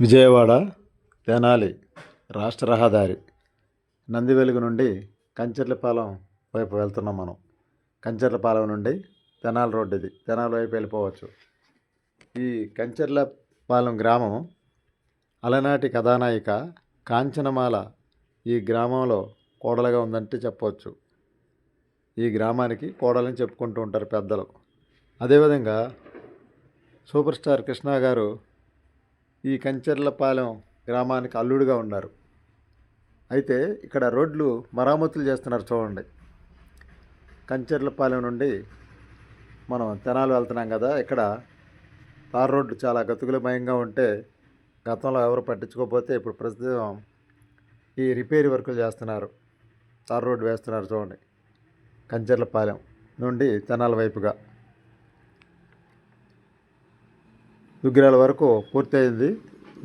విజయవాడ తెనాలి రాష్ట్ర రహదారి నందివెలుగు నుండి కంచర్లపాలెం వైపు వెళ్తున్నాం మనం. కంచర్లపాలెం నుండి తెనాలి రోడ్డు ఇది. తెనాలి వైపు వెళ్ళిపోవచ్చు. ఈ కంచర్లపాలెం గ్రామం అలనాటి కథానాయిక కాంచనమాల ఈ గ్రామంలో కోడలుగా ఉందంటే చెప్పవచ్చు. ఈ గ్రామానికి కోడలని చెప్పుకుంటూ ఉంటారు పెద్దలు. అదేవిధంగా సూపర్ స్టార్ కృష్ణ గారు ఈ కంచెర్లపాలెం గ్రామానికి అల్లుడుగా ఉన్నారు. అయితే ఇక్కడ రోడ్లు మరామతులు చేస్తున్నారు చూడండి. కంచెర్లపాలెం నుండి మనం తెనాలు వెళ్తున్నాం కదా ఇక్కడ తార్ రోడ్డు చాలా గతుకులమయంగా ఉంటే గతంలో ఎవరు పట్టించుకోకపోతే ఇప్పుడు ప్రస్తుతం ఈ రిపేర్ వర్కులు చేస్తున్నారు. తార్ రోడ్డు వేస్తున్నారు చూడండి. కంచెర్లపాలెం నుండి తెనాల వైపుగా. దుగ్గిరాల వరకు పూర్తయింది.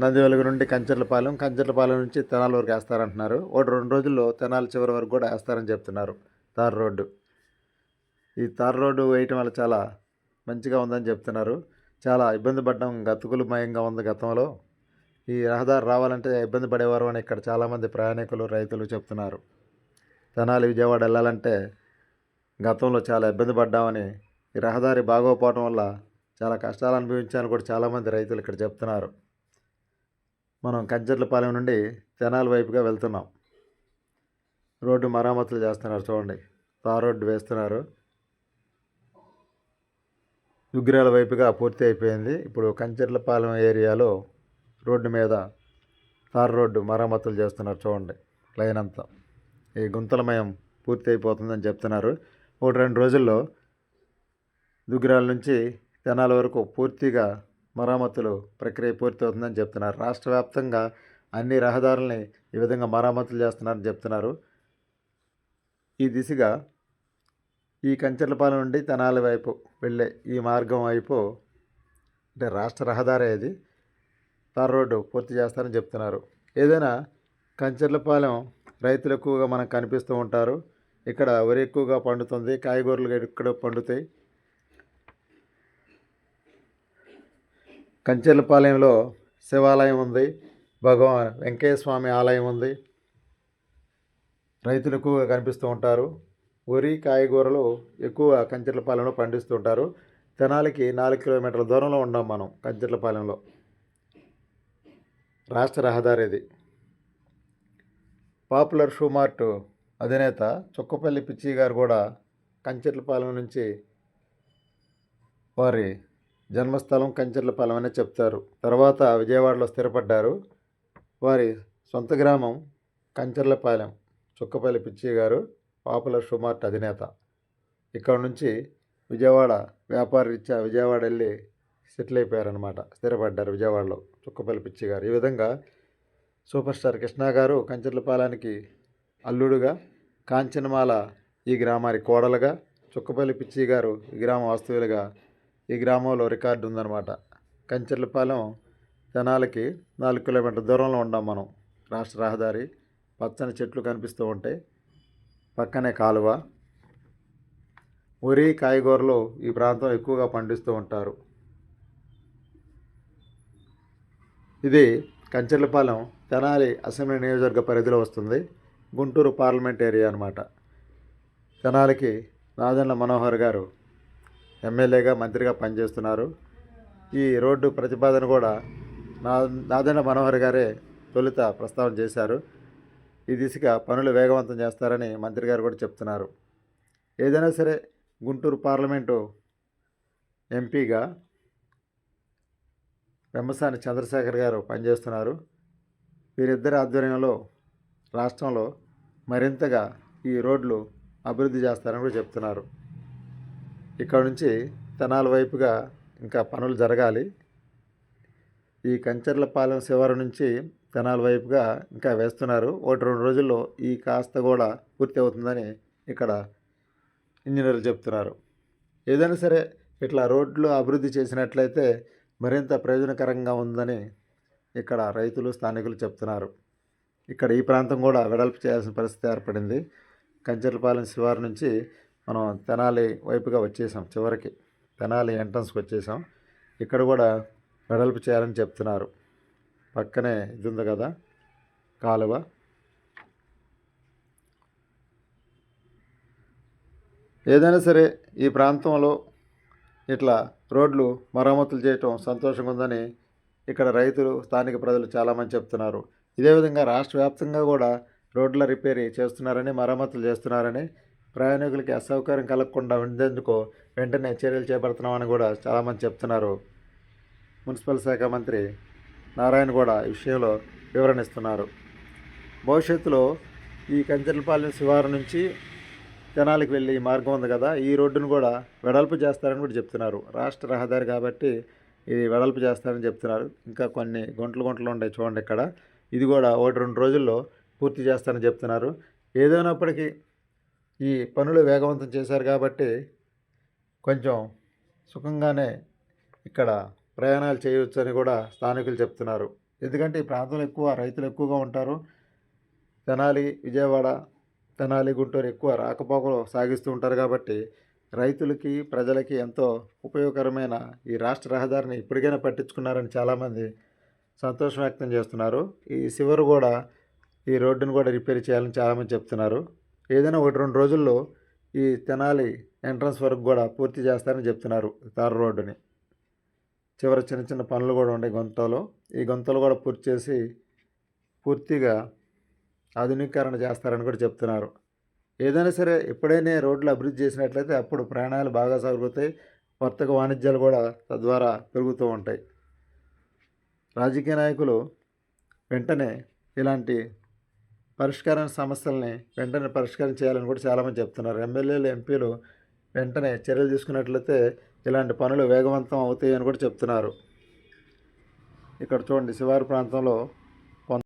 నందివెలుగు నుండి కంచర్లపాలెం కంచర్లపాలెం నుంచి తెనాల వరకు వేస్తారంటున్నారు. ఒకటి రెండు రోజుల్లో తెనాల చివరి వరకు కూడా వేస్తారని చెప్తున్నారు తార్ రోడ్డు. ఈ తార్ రోడ్డు వేయటం వల్ల చాలా మంచిగా ఉందని చెప్తున్నారు. చాలా ఇబ్బంది పడ్డం గతుకులమయంగా ఉంది గతంలో. ఈ రహదారి రావాలంటే ఇబ్బంది పడేవారు అని ఇక్కడ చాలామంది ప్రయాణికులు రైతులు చెప్తున్నారు. తెనాలి విజయవాడ వెళ్ళాలంటే గతంలో చాలా ఇబ్బంది పడ్డామని ఈ రహదారి బాగోపోవటం వల్ల చాలా కష్టాలు అనుభవించాలని కూడా చాలామంది రైతులు ఇక్కడ చెప్తున్నారు. మనం కంచర్లపాలెం నుండి తెనాలి వైపుగా వెళ్తున్నాం. రోడ్డు మరామతులు చేస్తున్నారు చూడండి. తార్ రోడ్డు వేస్తున్నారు. దుగ్గిరాల వైపుగా పూర్తి అయిపోయింది. ఇప్పుడు కంచర్లపాలెం ఏరియాలో రోడ్డు మీద తార్ రోడ్డు మరమ్మతులు చేస్తున్నారు చూడండి. లైన్ అంతా. ఈ గుంతలమయం పూర్తి అయిపోతుందని చెప్తున్నారు. ఒకటి రెండు రోజుల్లో దుగ్గిరాల నుంచి తెనాల వరకు పూర్తిగా మరమ్మతులు ప్రక్రియ పూర్తవుతుందని చెప్తున్నారు. రాష్ట్ర వ్యాప్తంగా అన్ని రహదారుల్ని ఈ విధంగా మరమ్మతులు చేస్తున్నారని చెప్తున్నారు. ఈ దిశగా ఈ కంచెర్లపాలెం నుండి తెనాలి వైపు వెళ్ళే ఈ మార్గం వైపు అంటే రాష్ట్ర రహదారి ఇది తార్ రోడ్డు పూర్తి చేస్తారని చెప్తున్నారు. ఏదైనా కంచెర్లపాలెం రైతులు ఎక్కువగా మనకు కనిపిస్తూ ఉంటారు. ఇక్కడ వరి ఎక్కువగా పండుతుంది కాయగూరలు ఇక్కడ పండుతాయి. కంచెలపాలెంలో శివాలయం ఉంది. భగవాన్ వెంకయ్య స్వామి ఆలయం ఉంది. రైతులు ఎక్కువగా కనిపిస్తూ ఉంటారు. వరి కాయగూరలు ఎక్కువ కంచెలపాలెంలో పండిస్తూ ఉంటారు. తెనాలికి నాలుగు కిలోమీటర్ల దూరంలో ఉన్నాం మనం కంచెలపాలెంలో రాష్ట్ర రహదారి ఇది పాపులర్ షూ మార్ట్ అధినేత చుక్కపల్లి పిచ్చి గారు కూడా కంచెట్లపాలెం నుంచి వారి జన్మస్థలం కంచర్లపాలెం అనే చెప్తారు. తర్వాత విజయవాడలో స్థిరపడ్డారు. వారి సొంత గ్రామం కంచెర్లపాలెం చుక్కపల్లి పిచ్చి గారు పాపులర్ షుమార్ట్ అధినేత. ఇక్కడ నుంచి విజయవాడ వ్యాపార రీత్యా విజయవాడ వెళ్ళి సెటిల్ అయిపోయారనమాట స్థిరపడ్డారు విజయవాడలో చుక్కపల్లి పిచ్చి గారు. ఈ విధంగా సూపర్ స్టార్ కృష్ణ గారు కంచెర్లపాలెనికి అల్లుడుగా కాంచనమాల ఈ గ్రామానికి కోడలుగా చుక్కపల్లి పిచ్చి గారు ఈ గ్రామ వాస్తవ్యులుగా ఈ గ్రామంలో రికార్డు ఉందన్నమాట. కంచెర్లపాలెం జనాలకి నాలుగు కిలోమీటర్ల దూరంలో ఉన్నాం మనం. రాష్ట్ర రహదారి పచ్చని చెట్లు కనిపిస్తూ ఉంటాయి పక్కనే కాలువ. వరి కాయగూరలు ఈ ప్రాంతం ఎక్కువగా పండిస్తూ ఉంటారు. ఇది కంచెర్లపాలెం తెనాలి అసెంబ్లీ నియోజకవర్గ పరిధిలో వస్తుంది. గుంటూరు పార్లమెంట్ ఏరియా అనమాట తెనాలికి రాజన్న మనోహర్ గారు ఎమ్మెల్యేగా మంత్రిగా పనిచేస్తున్నారు. ఈ రోడ్డు ప్రతిపాదన కూడా నా నాదెండ్ల మనోహర్ గారే తొలుత ప్రస్తావన చేశారు. ఈ దిశగా పనులు వేగవంతం చేస్తారని మంత్రి గారు కూడా చెప్తున్నారు. ఏదైనా సరే గుంటూరు పార్లమెంటు ఎంపీగా వెమ్మసాని చంద్రశేఖర్ గారు పనిచేస్తున్నారు. వీరిద్దరి ఆధ్వర్యంలో రాష్ట్రంలో మరింతగా ఈ రోడ్లు అభివృద్ధి చేస్తారని కూడా చెప్తున్నారు. ఇక్కడ నుంచి తెనాల వైపుగా ఇంకా పనులు జరగాలి. ఈ కంచర్లపాలెం శివారు నుంచి తెనాల వైపుగా ఇంకా వేస్తున్నారు. ఒకటి రెండు రోజుల్లో ఈ కాస్త కూడా పూర్తి అవుతుందని ఇక్కడ ఇంజనీర్లు చెప్తున్నారు. ఏదైనా సరే ఇట్లా రోడ్లు అభివృద్ధి చేసినట్లయితే మరింత ప్రయోజనకరంగా ఉందని ఇక్కడ రైతులు స్థానికులు చెప్తున్నారు. ఇక్కడ ఈ ప్రాంతం కూడా వెడల్పు చేయాల్సిన పరిస్థితి ఏర్పడింది. కంచెర్లపాలెం శివారు నుంచి మనం తెనాలి వైపుగా వచ్చేసాం చివరికి. తెనాలి ఎంట్రన్స్కి వచ్చేసాం ఇక్కడ కూడా వెడల్పు చేయాలని చెప్తున్నారు. పక్కనే ఇది ఉంది కదా కాలువ. ఏదైనా సరే ఈ ప్రాంతంలో ఇట్లా రోడ్లు మరమ్మతులు చేయటం సంతోషంగా ఉందని ఇక్కడ రైతులు స్థానిక ప్రజలు చాలామంది చెప్తున్నారు. ఇదే విధంగా రాష్ట్ర వ్యాప్తంగా కూడా రోడ్ల రిపేరీ చేస్తున్నారని మరమ్మతులు చేస్తున్నారని ప్రయాణికులకి అసౌకర్యం కలగకుండా ఉండేందుకు వెంటనే చర్యలు చేపడుతున్నామని కూడా చాలామంది చెప్తున్నారు. మున్సిపల్ శాఖ మంత్రి నారాయణ కూడా ఈ విషయంలో వివరణ ఇస్తున్నారు భవిష్యత్తులో ఈ కంచెలపాలెం శివారు నుంచి జనాలకు వెళ్ళి ఈ మార్గం ఉంది కదా ఈ రోడ్డును కూడా వెడల్పు చేస్తారని కూడా చెప్తున్నారు. రాష్ట్ర రహదారి కాబట్టి ఇది వెడల్పు చేస్తారని చెప్తున్నారు. ఇంకా కొన్ని గుంటలు గుంటలు ఉంటాయి చూడండి ఇక్కడ. ఇది కూడా ఒకటి రెండు రోజుల్లో పూర్తి చేస్తారని చెప్తున్నారు. ఏదైనప్పటికీ ఈ పనులు వేగవంతం చేశారు కాబట్టి కొంచెం సుఖంగానే ఇక్కడ ప్రయాణాలు చేయవచ్చు అని కూడా స్థానికులు చెప్తున్నారు. ఎందుకంటే ఈ ప్రాంతంలో ఎక్కువ రైతులు ఎక్కువగా ఉంటారు. తెనాలి విజయవాడ తెనాలి గుంటూరు ఎక్కువ రాకపోకలు సాగిస్తూ ఉంటారు కాబట్టి రైతులకి ప్రజలకి ఎంతో ఉపయోగకరమైన ఈ రాష్ట్ర రహదారిని ఇప్పటికైనా పట్టించుకున్నారని చాలామంది సంతోషం వ్యక్తం చేస్తున్నారు. ఈ శివరు కూడా ఈ రోడ్డును కూడా రిపేర్ చేయాలని చాలామంది చెప్తున్నారు. ఏదైనా ఒకటి రెండు రోజుల్లో ఈ తెనాలి ఎంట్రన్స్ వరకు కూడా పూర్తి చేస్తారని చెప్తున్నారు తార రోడ్డుని. చివరి చిన్న చిన్న పనులు కూడా ఉన్నాయి గొంతలో. ఈ గొంతలు కూడా పూర్తి చేసి పూర్తిగా ఆధునీకరణ చేస్తారని కూడా చెప్తున్నారు. ఏదైనా సరే ఎప్పుడైనా రోడ్లు అభివృద్ధి చేసినట్లయితే అప్పుడు ప్రయాణాలు బాగా సాగుతాయి. వర్తక వాణిజ్యాలు కూడా తద్వారా పెరుగుతూ ఉంటాయి. రాజకీయ నాయకులు వెంటనే ఇలాంటి పరిష్కార సమస్యల్ని వెంటనే పరిష్కారం చేయాలని కూడా చాలామంది చెప్తున్నారు. ఎమ్మెల్యేలు ఎంపీలు వెంటనే చర్యలు తీసుకున్నట్లయితే ఇలాంటి పనులు వేగవంతం అవుతాయని కూడా చెప్తున్నారు. ఇక్కడ చూడండి శివారు ప్రాంతంలో